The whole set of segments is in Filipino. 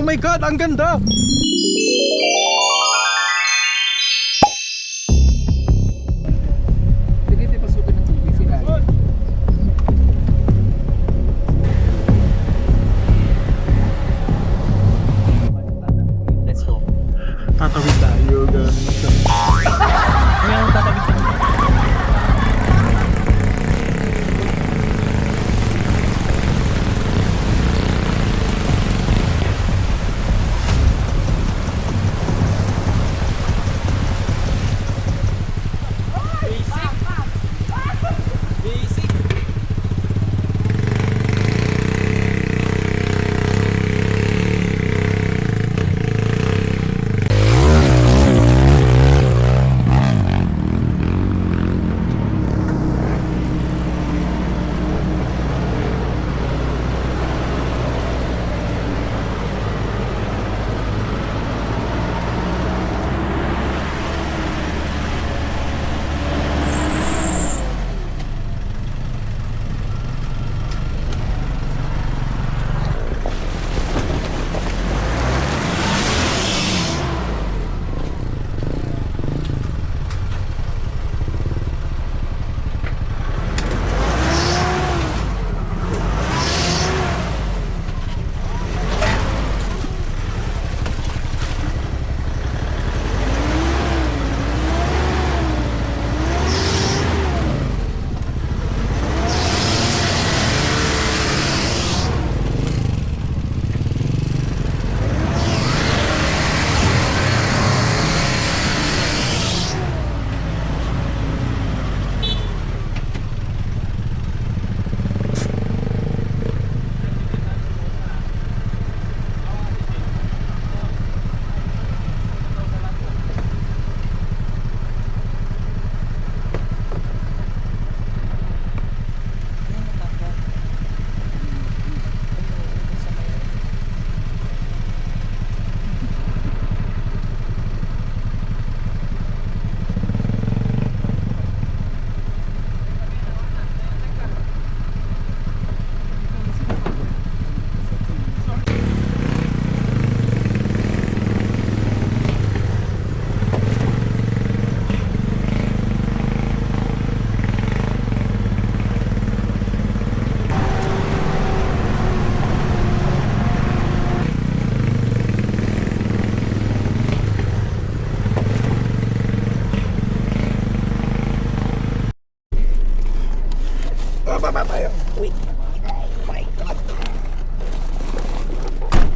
Oh my God, ang ganda!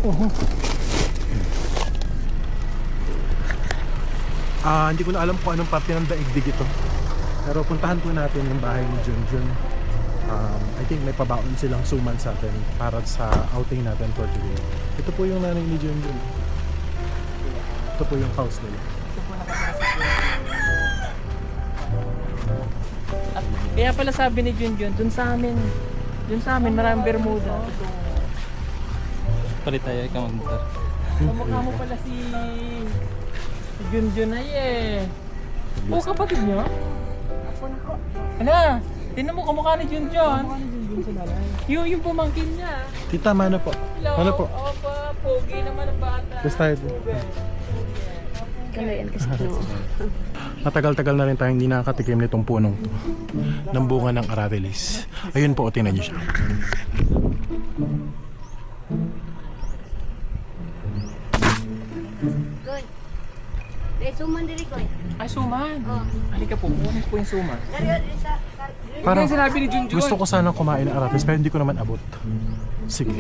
Oh. Ah, hindi ko na alam kung anong parte ng daigdig ito. Pero puntahan po natin yung bahay ni Junjun. Um, I think may pabaon silang suman sa atin para sa outing natin for today. Ito po yung nanay ni Junjun. Ito po yung house nila. At kaya pala sabi ni Junjun, dun sa amin, dun sa amin maraming Bermuda. Palit tayo, ikaw magmotor. Kamukha mo pala si si Junjun ay eh. Oo, kapatid niyo? Ako na po. Ano? Tingnan mo kamukha ni Junjun. Kamukha ni Junjun sa lalay. Yung, yung pumangkin niya. Tita, mano po? Hello. Ano po? Opa, pogi naman ang bata. Basta tayo. Kalayan kasi no. Matagal-tagal na rin tayong hindi nakakatikim nitong punong to. Ng bunga ng aratilis. Ayun po, tingnan niyo siya. Goy. Dahil suman diri ko. Ay, suman. Oh. Halika po, kunin po yung suman. Dari diri sa Parang sinabi ni Junjun. gusto ko sanang kumain ng aratilis pero hindi ko naman abot. Sige.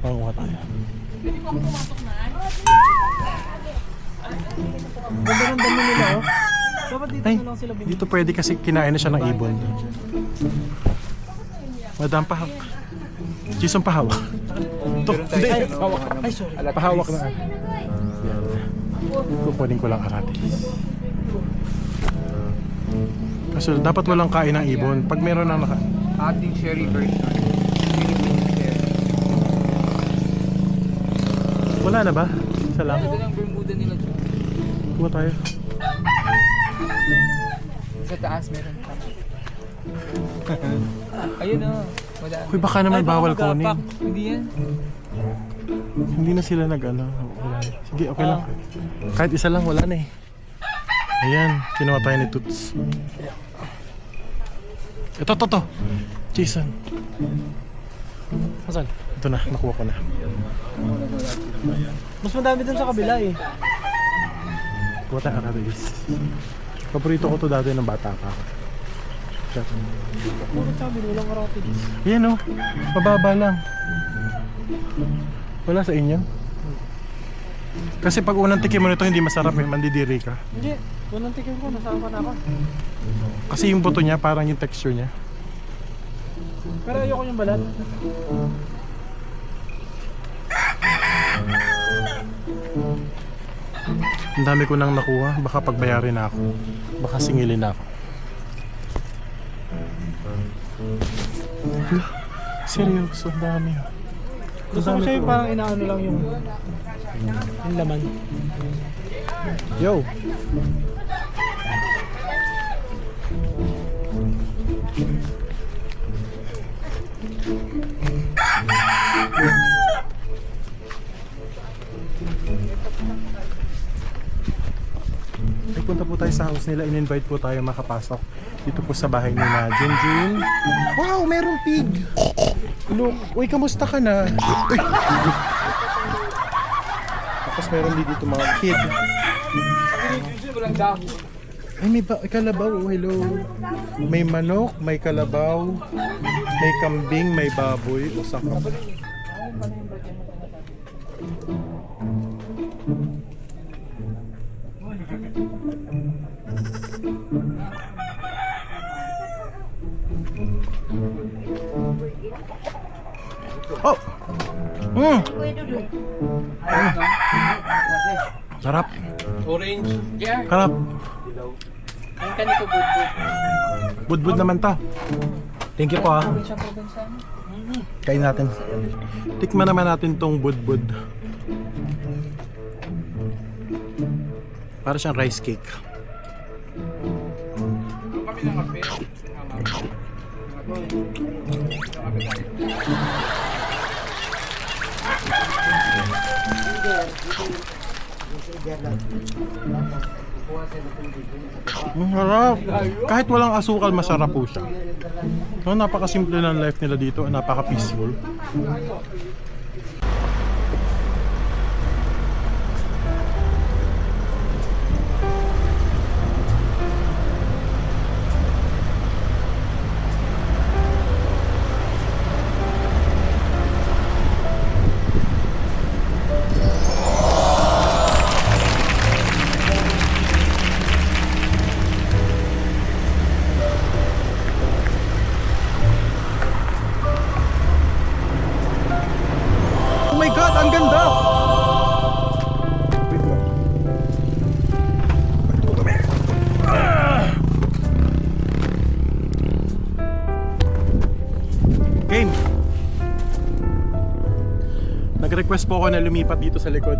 Panguha tayo. Pwede ako pumasok na. Ganda ng dami nila, oh. Ay, dito pwede kasi kinain na siya ng ibon. Madam pahawak. Jason pahawak. Hindi. Pahawak. Ay, sorry. Pahawak na. Kukunin ko lang aratilis. Kasi dapat walang kain ng ibon. Pag meron ng naka... Ating sherry version. Wala na ba? Isa lang. Ito lang Bermuda nila dyan. Kuha tayo. Sa taas meron pa. Ayun oh. Wala. Uy, baka naman Ay, bawal kunin. Hindi yan. Hindi na sila nag ano. Wala. Sige, okay lang. Kahit isa lang, wala na eh. Ayan, kinuha tayo ni Toots. Ito, ito, ito. Jason. Asan? Ito na, nakuha ko na. Mas madami dun sa kabila eh. Kuha tayo arabilis. Paborito ko to dati ng bata pa ako. Shot. Puro sa kabila, walang karatis. Yan o, mababa lang. Wala sa inyo? Kasi pag unang tikim mo nito hindi masarap eh, mandidiri ka. Hindi, unang tikim ko, nasaan ka na ako. Kasi yung buto niya, parang yung texture niya. Pero ayoko yung balat. Ang dami ko nang nakuha, baka pagbayarin na ako. Baka singilin na ako. Seryoso, ang dami. oh. Gusto ko siya yung parang inaano lang yung yung laman. Yo! Ay, punta po tayo sa house nila. In-invite po tayo makapasok dito po sa bahay ni na Junjun. Wow, merong pig! Look, uy, kamusta ka na? Uy! Tapos meron din dito mga kid. Ay, may ba- kalabaw. Oh, hello. May manok, may kalabaw, may kambing, may baboy. O saka. Mm, sarap. Orange. Yeah. Sarap. Ang kanito budbud. Budbud naman to. Thank you po ah. Kain natin. Tikman naman natin tong budbud. Para siyang rice cake. Kami ng kape. Ang harap. Kahit walang asukal, masarap po siya. No, napakasimple ng life nila dito. Napaka-peaceful. Po ako na lumipat dito sa likod.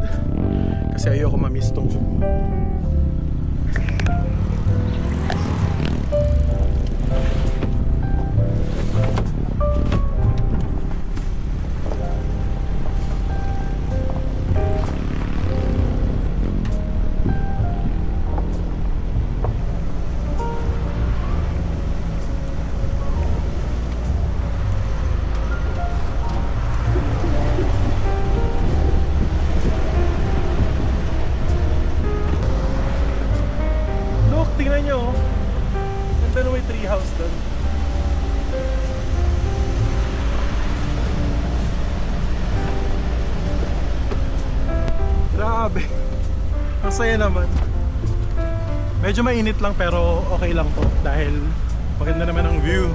Kasi ayoko ma-miss tong tingnan nyo. oh. Ganda na may treehouse doon. Grabe. Ang saya naman. Medyo mainit lang pero okay lang po dahil maganda naman ang view.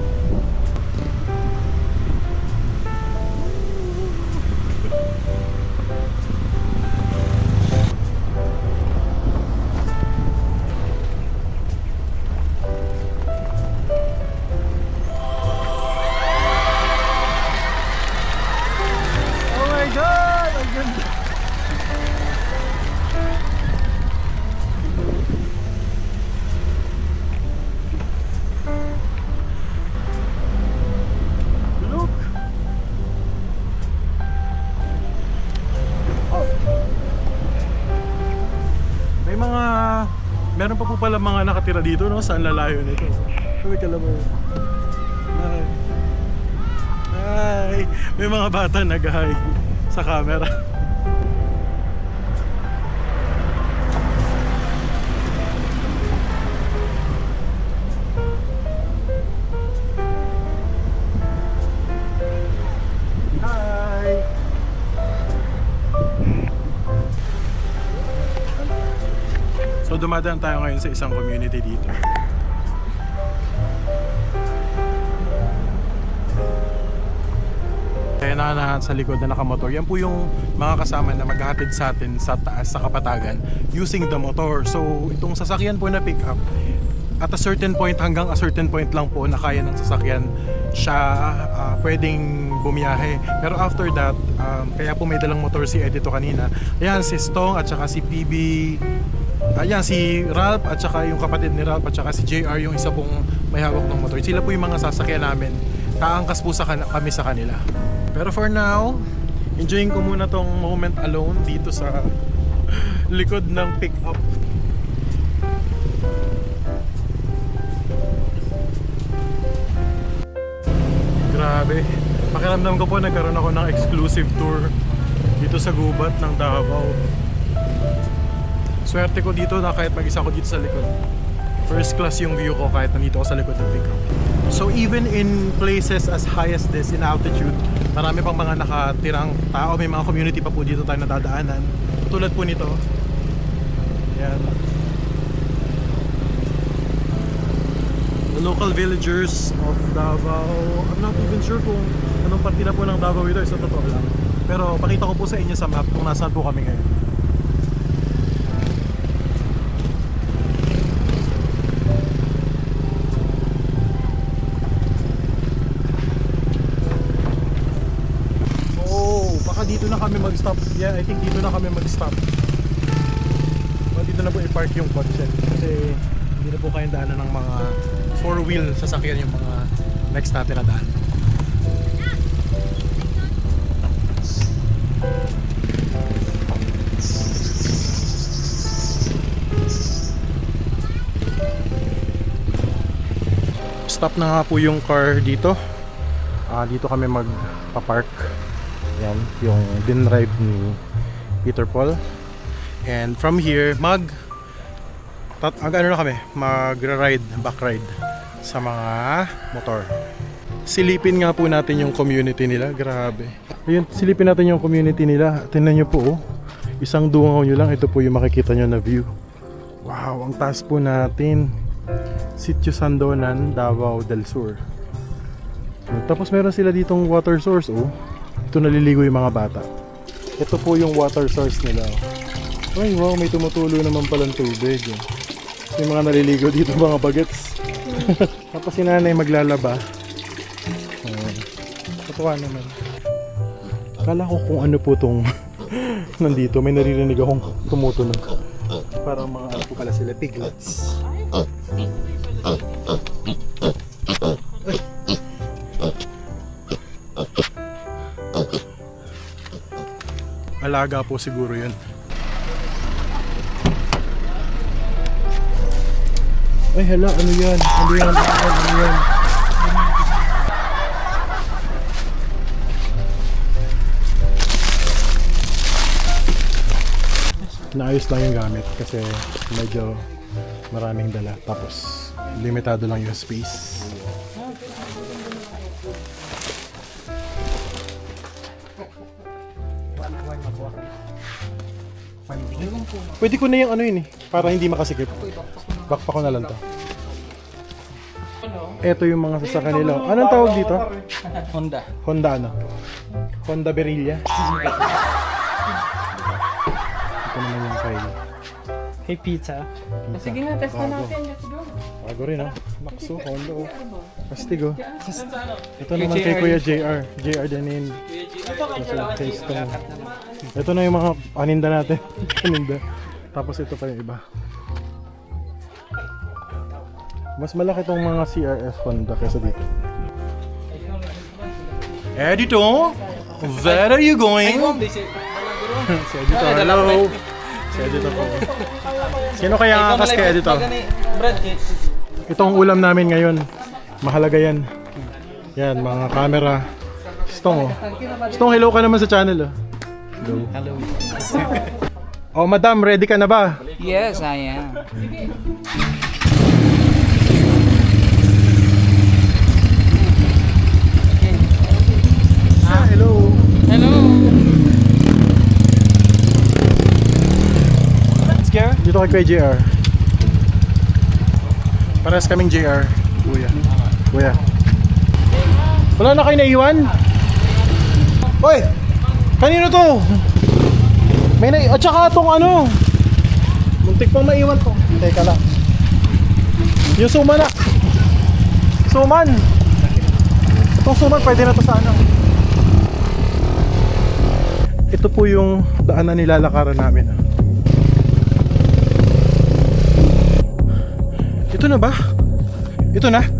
Mga nakatira dito, no? Saan lalayo nito? Sabi ka mo. Hi. Hi. May mga bata nag-hi sa camera. So dumadaan tayo ngayon sa isang community dito. Kaya na, na sa likod na nakamotor, yan po yung mga kasama na maghahatid sa atin sa taas sa kapatagan using the motor. So itong sasakyan po na pick up, at a certain point hanggang a certain point lang po na kaya ng sasakyan siya ah, pwedeng bumiyahe. Pero after that, um, kaya po may dalang motor si Edito kanina. Ayan, si Stong at saka si PB Ayan, si Ralph at saka yung kapatid ni Ralph at saka si JR yung isa pong may hawak ng motor. Sila po yung mga sasakyan namin. Kaangkas po sa kan- kami sa kanila. Pero for now, enjoying ko muna tong moment alone dito sa likod ng pick-up. Grabe. Pakiramdam ko po nagkaroon ako ng exclusive tour dito sa gubat ng Davao. Swerte ko dito na kahit mag-isa ko dito sa likod. First class yung view ko kahit nandito ako sa likod ng pickup. So even in places as high as this in altitude, marami pang mga nakatirang tao, may mga community pa po dito tayo nadadaanan. Tulad po nito. Yan. The local villagers of Davao. I'm not even sure kung anong parte na po ng Davao ito, sa totoo lang. Pero pakita ko po sa inyo sa map kung nasaan po kami ngayon. Oh, baka dito na kami mag-stop. Yeah, I think dito na kami mag-stop. Dito na po i-park yung kotse. Kasi hindi na po kayang daanan ng mga four-wheel sasakyan yung mga next natin na daan. Stop na nga po yung car dito. Ah, dito kami magpa-park. Yan, yung dinrive ni Peter Paul. And from here, mag tat, ag, ano na kami, magra-ride, back ride sa mga motor. Silipin nga po natin yung community nila, grabe. Ayun, silipin natin yung community nila. Tingnan nyo po, oh. isang dungaw nyo lang, ito po yung makikita nyo na view. Wow, ang taas po natin. Sitio Sandonan, Davao del Sur. Tapos meron sila ditong water source, oh. Ito naliligo yung mga bata. Ito po yung water source nila. Ay, wow, may tumutulo naman palang tubig. eh. Yung mga naliligo dito, mga bagets. Tapos si nanay maglalaba. Oh. Katuwa naman. Kala ko kung ano po tong nandito. May naririnig akong tumutunog. Parang mga ano po pala sila, piglets. Alaga po siguro yun. Ay, hala, ano yan? Ano yan? Ano yan? Ano yan? Naayos lang yung gamit kasi medyo maraming dala. Tapos, limitado lang yung space. Pwede ko na yung ano yun eh, para hindi makasikip. Backpack ko na lang to. Ito yung mga sasakyan nila. Anong tawag dito? Honda. Honda ano? Honda Berilla. Ito naman yung file. Hey, pizza. Sige na, test na natin. Let's go. Bago rin ah. Maxo, Honda oh. Pastig oh. Sa? Ito naman kay Kuya JR. JR Danin. Ito, taste mo. Ito na yung mga paninda natin. paninda. Tapos ito pa yung iba. Mas malaki tong mga CRF Honda kaysa dito. Editor, where are you going? Si Editor, hello. Si editor po. Sino kaya ang akas kay editor? Brad. Ito ang ulam namin ngayon. Mahalaga yan. Yan, mga camera. Stong, oh. Stong, hello ka naman sa channel, oh. Hello. Oh, madam, ready ka na ba? Yes, I am. Ah, hello. Hello. Scare? Dito kay JR. Parehas kaming JR. Kuya. Kuya. Wala na kayo naiwan? Hoy! Kanino to? May na... At saka tong ano... Muntik pang maiwan to. Teka lang. Yung suman na. Suman! Itong suman pwede na to sa ano. Ito po yung daan na nilalakaran namin. Ito na ba? Ito na?